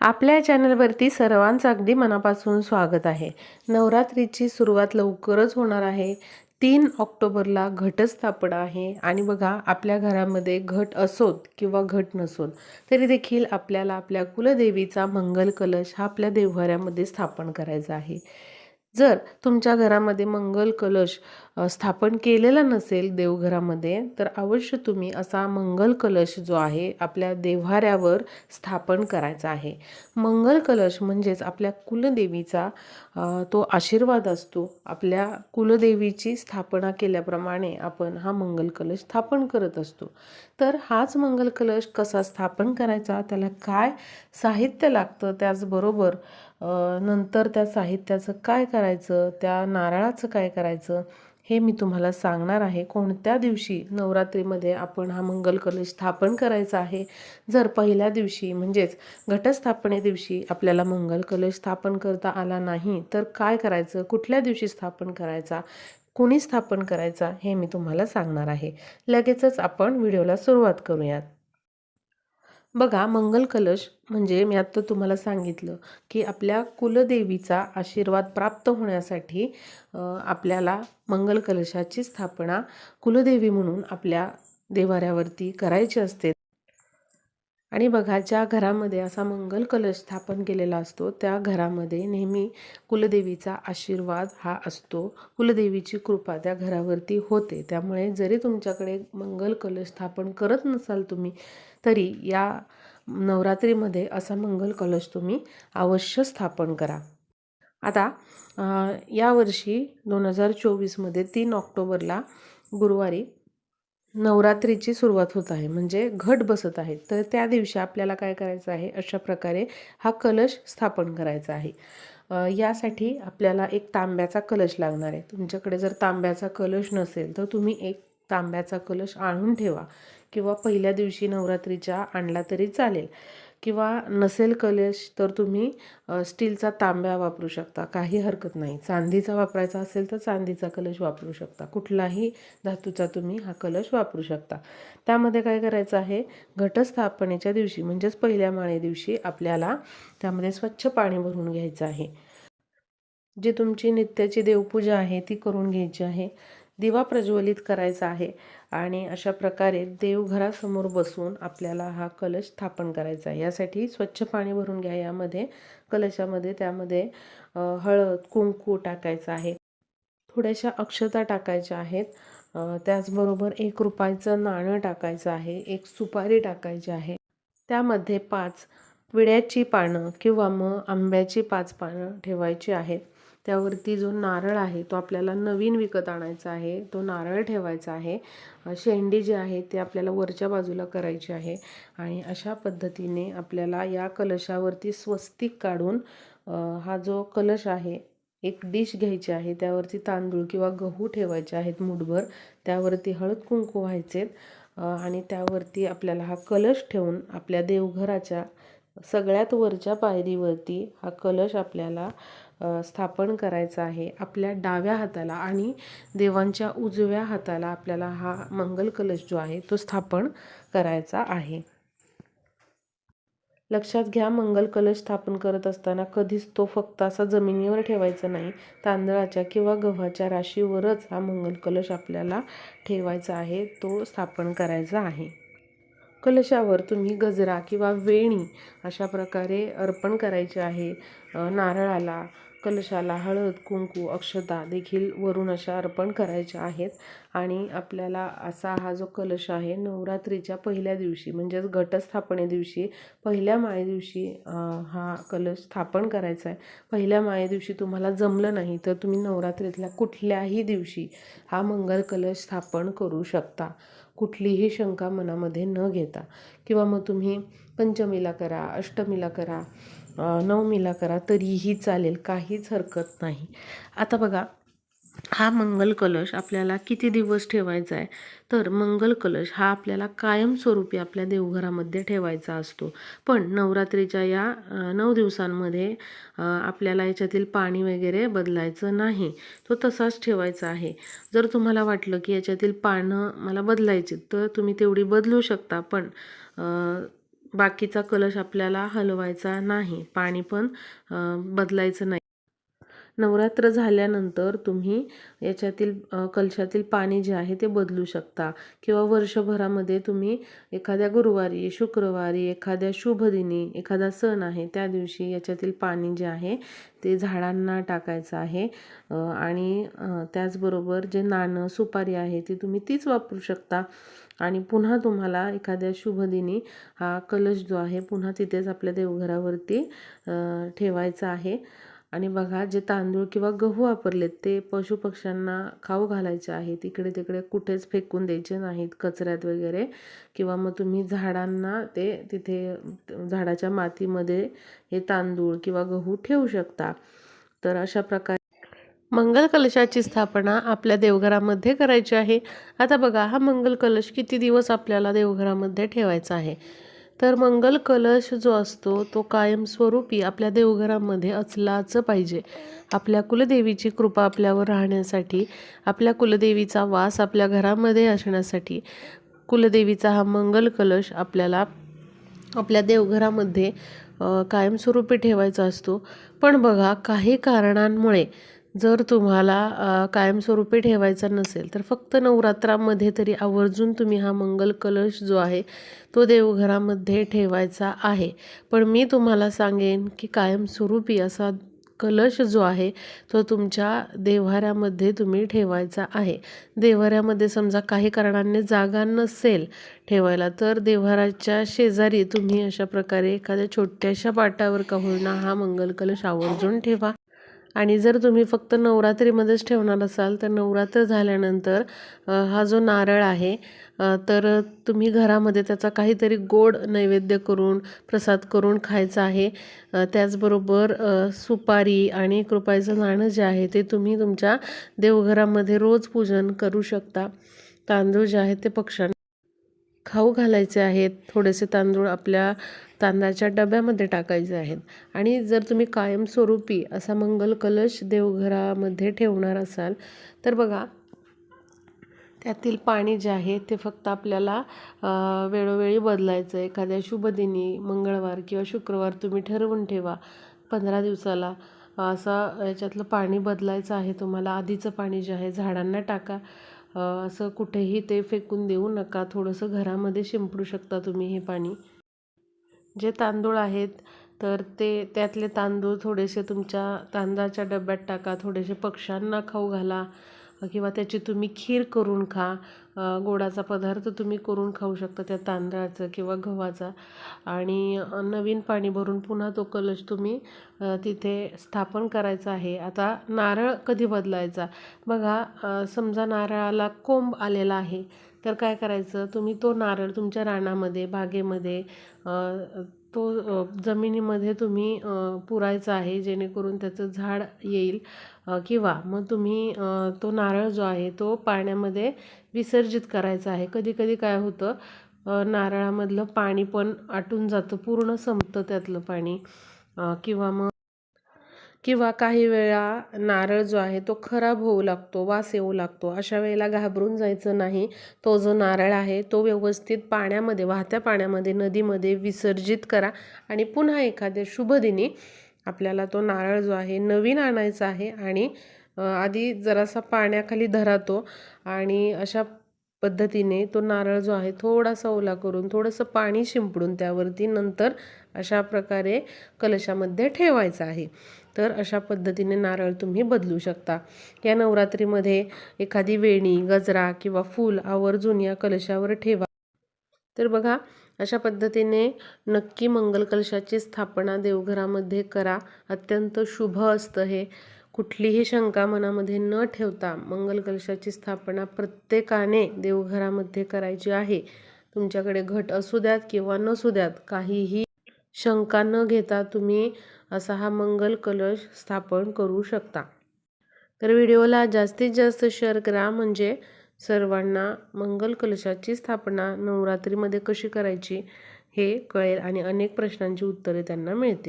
आपल्या चॅनलवरती सर्वांचं अगदी मनापासून स्वागत आहे. नवरात्रीची सुरुवात लवकरच होणार आहे. तीन ऑक्टोबरला घटस्थापना आहे आणि बघा आपल्या घरामध्ये घट असोत किंवा घट नसोत तरी देखील आपल्याला आपल्या कुलदेवीचा मंगल कलश हा आपल्या देवघरामध्ये स्थापन करायचा आहे. जर तुमच्या घरामध्ये मंगल कलश स्थापन केलेला नसेल देवघरामध्ये तर अवश्य तुम्ही असा मंगल कलश जो आहे आपल्या देव्हाऱ्यावर स्थापन करायचा आहे. मंगल कलश म्हणजेच आपल्या कुलदेवीचा तो आशीर्वाद असतो. आपल्या कुलदेवीची स्थापना केल्याप्रमाणे आपण हा मंगल कलश स्थापन करत असतो. तर हाच मंगल कलश कसा स्थापन करायचा त्याला काय साहित्य लागतं त्याचबरोबर नंतर त्या साहित्याचं काय करायचं त्या नारळाचं काय करायचं हे मी तुम्हाला सांगणार आहे. कोणत्या दिवशी नवरात्रीमध्ये आपण हा मंगल कलश स्थापन करायचा आहे? जर पहिल्या दिवशी म्हणजेच घटस्थापने दिवशी आपल्याला मंगल कलश स्थापन करता आला नाही तर काय करायचं? कुठल्या दिवशी स्थापन करायचा? कुणी स्थापन करायचा? हे मी तुम्हाला सांगणार आहे. लगेचच आपण व्हिडिओला सुरुवात करूयात. बघा मंगल कलश म्हणजे मी आत्ता तुम्हाला सांगितलं की आपल्या कुलदेवीचा आशीर्वाद प्राप्त होण्यासाठी आपल्याला मंगल कलशाची स्थापना कुलदेवी म्हणून आपल्या देवाऱ्यावरती करायची असते. आणि बघा ज्या घरामध्ये असा मंगल कलश स्थापन केलेला असतो त्या घरामध्ये नेहमी कुलदेवीचा आशीर्वाद हा असतो. कुलदेवीची कृपा त्या घरावरती होते. त्यामुळे जरी तुमच्याकडे मंगल कलश स्थापन करत नसाल तुम्ही तरी या नवरात्रीमध्ये असा मंगल कलश तुम्ही अवश्य स्थापन करा. आता यावर्षी दोन हजार चोवीसमध्ये तीन ऑक्टोबरला गुरुवारी नवरात्रीची सुरुवात होत आहे. म्हणजे घट बसत आहे. तर त्या दिवशी आपल्याला काय करायचं आहे? अशा प्रकारे हा कलश स्थापन करायचा आहे. यासाठी आपल्याला एक तांब्याचा कलश लागणार आहे. तुमच्याकडे जर तांब्याचा कलश नसेल तर तुम्ही एक तांब्याचा कलश आणून ठेवा. किंवा पहिल्या दिवशी नवरात्रीच्या आणला तरी चालेल. किंवा नसेल कलश तर तुम्ही स्टीलचा तांब्या वापरू शकता. काही हरकत नाही. चांदीचा वापरायचा असेल तर चांदीचा कलश वापरू शकता. कुठलाही धातूचा तुम्ही हा कलश वापरू शकता. त्यामध्ये काय करायचं आहे? घटस्थापनेच्या दिवशी म्हणजेच पहिल्या माळे दिवशी आपल्याला त्यामध्ये स्वच्छ पाणी भरून घ्यायचं आहे. जी तुमची नित्याची देवपूजा आहे ती करून घ्यायची आहे. दिवा प्रज्वलित करायचा आहे. आणि अशा प्रकारे देवघरासमोर बसून आपल्याला हा कलश स्थापन करायचा आहे. यासाठी स्वच्छ पाणी भरून घ्या. यामध्ये कलशामध्ये त्यामध्ये हळद कुंकू टाकायचं आहे. थोड्याशा अक्षता टाकायच्या आहेत. त्याचबरोबर एक रुपयाचं नाणं टाकायचं आहे. एक सुपारी टाकायची आहे. त्यामध्ये पाच विड्याची पानं किंवा मग आंब्याची पाच पानं ठेवायची आहेत. त्यावरती जो नारळ आहे तो आपल्याला नवीन विकत आणायचा आहे तो नारळ ठेवायचा आहे. शेंडी जी आहे ती आपल्याला वरच्या बाजूला करायची आहे आणि अशा पद्धतीने आपल्याला या कलशावरती स्वस्तिक काढून हा जो कलश आहे एक डिश घ्यायची आहे त्यावरती तांदूळ किंवा गहू ठेवायचे आहेत मुठभर त्यावरती हळद कुंकू व्हायचे आणि त्यावरती आपल्याला हा कलश ठेवून आपल्या देवघराच्या सगळ्यात वरच्या पायरीवरती हा कलश आपल्याला स्थापन करायचा आहे आपल्या डाव्या हाताला आणि देवांच्या उजव्या हाताला आपल्याला हा मंगल कलश जो आहे तो स्थापन करायचा आहे. लक्षात घ्या मंगल कलश स्थापन करत असताना कधीच तो फक्त असा जमिनीवर ठेवायचा नाही तांदळाच्या किंवा गव्हाच्या राशीवरच हा मंगल कलश आपल्याला ठेवायचा आहे तो स्थापन करायचा आहे. कलशावर तुम्ही गजरा किंवा वेणी अशा प्रकारे अर्पण करायचे आहे नारळाला कलशाला हळद कुंकू अक्षता देखील वरून अशा अर्पण करायच्या आहेत. आणि आपल्याला असा हा जो कलश आहे नवरात्रीच्या पहिल्या दिवशी म्हणजेच घटस्थापने दिवशी पहिल्या माळे दिवशी हा कलश स्थापन करायचा आहे. पहिल्या माळे दिवशी तुम्हाला जमलं नाही तर तुम्ही नवरात्रीतल्या कुठल्याही दिवशी हा मंगल कलश स्थापन करू शकता. कुठलीही शंका मनामध्ये न घेता. किंवा मग तुम्ही पंचमीला करा अष्टमीला करा नवमीला करा तरीही चालेल काहीच हरकत नाही. आता बघा हा मंगल कलश आपल्याला किती दिवस ठेवायचा आहे? तर मंगल कलश हा आपल्याला कायमस्वरूपी आपल्या देवघरामध्ये ठेवायचा असतो. पण नवरात्रीच्या या नऊ दिवसांमध्ये आपल्याला याच्यातील पाणी वगैरे बदलायचं नाही. तो तसाच ठेवायचा आहे. जर तुम्हाला वाटलं की याच्यातील पानं मला बदलायची तर तुम्ही तेवढी बदलू शकता. पण बाकीचा कलश आपल्याला हलवायचा नाही. पाणी पण बदलायचं नाही. नवरात्र झाल्यानंतर तुम्ही याच्यातील कलशातील पाणी जे आहे ते बदलू शकता. किंवा वर्षभरामध्ये तुम्ही एखाद्या गुरुवारी शुक्रवारी एखाद्या शुभदिनी एखादा सण आहे त्या दिवशी याच्यातील पाणी जे आहे ते झाडांना टाकायचं आहे. आणि त्याचबरोबर जे नाणं सुपारी आहे ती तुम्ही तीच वापरू शकता. आणि पुन्हा तुम्हाला एखाद्या शुभदिनी हा कलश जो आहे पुन्हा तिथेच आपल्या देवघरावरती ठेवायचा आहे. आणि बघा जे तांदूळ किंवा गहू वापरलेत ते पशुपक्ष्यांना खाऊ घालायचे आहेत. तिकडे तिकडे कुठेच फेकून द्यायचे नाहीत कचऱ्यात वगैरे. किंवा मग तुम्ही झाडांना ते तिथे झाडाच्या मातीमध्ये हे तांदूळ किंवा गहू ठेवू शकता. तर अशा प्रकारे मंगल कलशाची स्थापना आपल्या देवघरामध्ये करायची आहे. आता बघा हा मंगल कलश किती दिवस आपल्याला देवघरामध्ये ठेवायचा आहे? तर मंगल कलश जो असतो तो कायमस्वरूपी आपल्या देवघरामध्ये असलाच पाहिजे. आपल्या कुलदेवीची कृपा आपल्यावर राहण्यासाठी आपल्या कुलदेवीचा वास आपल्या घरामध्ये असण्यासाठी कुलदेवीचा हा मंगल कलश आपल्याला आपल्या देवघरामध्ये कायमस्वरूपी ठेवायचा असतो. पण बघा काही कारणांमुळे जर तुम्हाला कायमस्वरूपी ठेवायचा नसेल तर फक्त नवरात्रामध्ये तरी आवर्जून तुम्ही हा मंगल कलश जो आहे तो देवघरामध्ये ठेवायचा आहे. पण मी तुम्हाला सांगेन की कायमस्वरूपी असा कलश जो आहे तो तुमच्या देव्हाऱ्यामध्ये तुम्ही ठेवायचा आहे. देव्हाऱ्यामध्ये समजा काही कारणाने जागा नसेल ठेवायला तर देव्हाऱ्याच्या शेजारी तुम्ही अशा प्रकारे एखाद्या छोट्याशा पाटावर का होईना हा मंगल कलश आवर्जून ठेवा. आणि जर तुम्ही फक्त नवरात्रीमध्येच ठेवणार असाल तर नवरात्र झाल्यानंतर हा जो नारळ आहे तर तुम्ही घरामध्ये त्याचा काहीतरी गोड नैवेद्य करून प्रसाद करून खायचा आहे. त्याचबरोबर सुपारी आणि कृपाईचं नाणं जे आहे ते तुम्ही तुमच्या देवघरामध्ये रोज पूजन करू शकता. तांदूळ जे आहे ते पक्ष्यांना खाऊ घालायचे आहेत थोडेसे तांदूळ आपल्या तांदळाच्या डब्यामध्ये टाकायचे आहेत. आणि जर तुम्ही कायमस्वरूपी असा मंगल कलश देवघरामध्ये ठेवणार असाल तर बघा त्यातील पाणी जे आहे ते फक्त आपल्याला वेळोवेळी बदलायचं आहे. एखाद्या शुभदिनी मंगळवार किंवा शुक्रवार तुम्ही ठरवून ठेवा. पंधरा दिवसाला असं याच्यातलं पाणी बदलायचं आहे तुम्हाला आधीचं पाणी जे आहे झाडांना टाका. असं कुठेही ते फेकून देऊ नका. थोडंसं घरामध्ये शिंपडू शकता तुम्ही हे पाणी. जे तांदूळ आहेत तर ते त्यातले तांदूळ थोडेसे तुमच्या तांदळाच्या डब्यात टाका. थोडेसे पक्ष्यांना खाऊ घाला. किंवा त्याची तुम्ही खीर करून खा. गोडाचा पदार्थ तुम्ही करून खाऊ शकता त्या तांदळाचं किंवा गव्हाचा. आणि नवीन पाणी भरून पुन्हा तो कलश तुम्ही तिथे स्थापन करायचा आहे. आता नारळ कधी बदलायचा? बघा समजा नारळाला कोंब आलेला आहे. तर काय करायचं? तुम्ही तो नारळ तुमच्या रानामध्ये बागेमध्ये तो जमिनीमध्ये तुम्ही पुरायचा आहे जेणेकरून त्याचं झाड येईल किंवा मग तुम्ही तो नारळ जो आहे तो पाण्यामध्ये विसर्जित करायचा आहे. कधी कधी काय होतं नारळामधलं पाणी पण आटून जातं पूर्ण संपतं त्यातलं पाणी किंवा मग किंवा काही वेळा नारळ जो आहे तो खराब होऊ लागतो वास येऊ लागतो अशा वेळेला घाबरून जायचं नाही. तो जो नारळ आहे तो व्यवस्थित पाण्यामध्ये वाहत्या पाण्यामध्ये नदीमध्ये विसर्जित करा आणि पुन्हा एखाद्या शुभदिनी आपल्याला तो नारळ जो आहे नवीन आणायचा आहे आणि आधी जरासा पाण्याखाली धरातो आणि अशा पद्धतीने तो नारळ जो आहे थोडासा ओला करून थोडंसं पाणी शिंपडून त्यावरती नंतर अशा प्रकारे कलशामध्ये ठेवायचा आहे. तर अशा पद्धतीने नारळ तुम्ही बदलू शकता. या नवरात्रीमध्ये एखादी वेणी गजरा किंवा फूल आवर्जून या कलशावर ठेवा. तर बघा अशा पद्धतीने नक्की मंगल कलशाची स्थापना देवघरामध्ये करा. अत्यंत शुभ असतं हे. कुठलीही शंका मनामध्ये न ठेवता मंगल कलशाची स्थापना प्रत्येकाने देवघरामध्ये करायची आहे. तुमच्याकडे घट असू द्यात किंवा नसू द्यात काहीही शंका न घेता तुम्ही असा हा मंगल कलश स्थापन करू शकता. तर व्हिडिओला जास्तीत जास्त शेअर करा म्हणजे सर्वांना मंगल कलशाची स्थापना नवरात्रीमध्ये कशी करायची हे कळेल आणि अनेक प्रश्नांची उत्तरे त्यांना मिळतील.